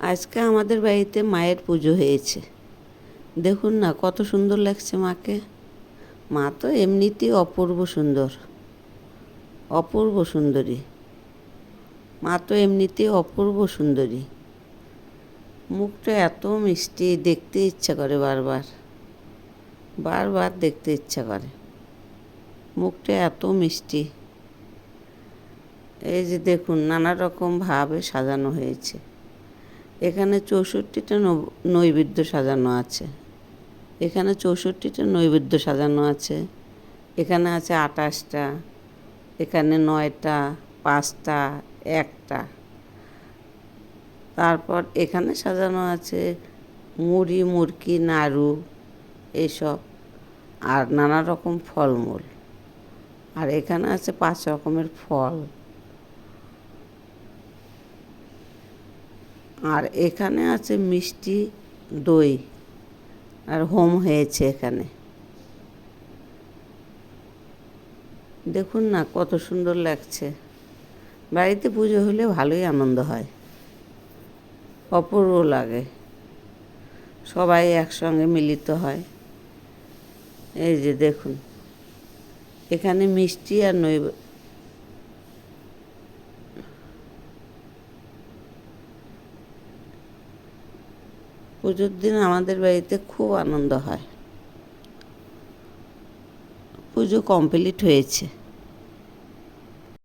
আজকে আমাদের বাড়িতে মায়ের পুজো হয়েছে। দেখুন না, কত সুন্দর লাগছে মাকে। মা তো এমনিতেই অপূর্ব সুন্দর। অপূর্ব সুন্দরী। মা তো এমনিতেই অপূর্ব সুন্দরী। মুখটা এত মিষ্টি, দেখতে ইচ্ছা করে বারবার। বারবার দেখতে ইচ্ছা করে। মুখটা এত মিষ্টি। এই যে দেখুন, নানা রকম ভাবে সাজানো হয়েছে। এখানে চৌষট্টিটা নব- নৈবেদ্য সাজানো আছে। এখানে চৌষট্টিটা নৈবেদ্য সাজানো আছে। এখানে আছে আটাশটা, এখানে নয়টা, পাঁচটা, একটা। তারপর এখানে সাজানো আছে মুড়ি, মুরকি, নাড়ু এসব আর নানা রকম ফলমূল। আর এখানে আছে পাঁচ রকমের ফল। আর এখানে আছে মিষ্টি দই আর হোম হয়েছে এখানে। দেখুন না কত সুন্দর লাগছে। বাড়িতে পুজো হলে ভালোই আনন্দ হয়। অপূর্ব লাগে। সবাই একসঙ্গে মিলিত হয়। এই যে দেখুন, এখানে মিষ্টি আর নৈ পুজোর দিন আমাদের বাড়িতে খুব আনন্দ হয়। পুজো কমপ্লিট হয়েছে।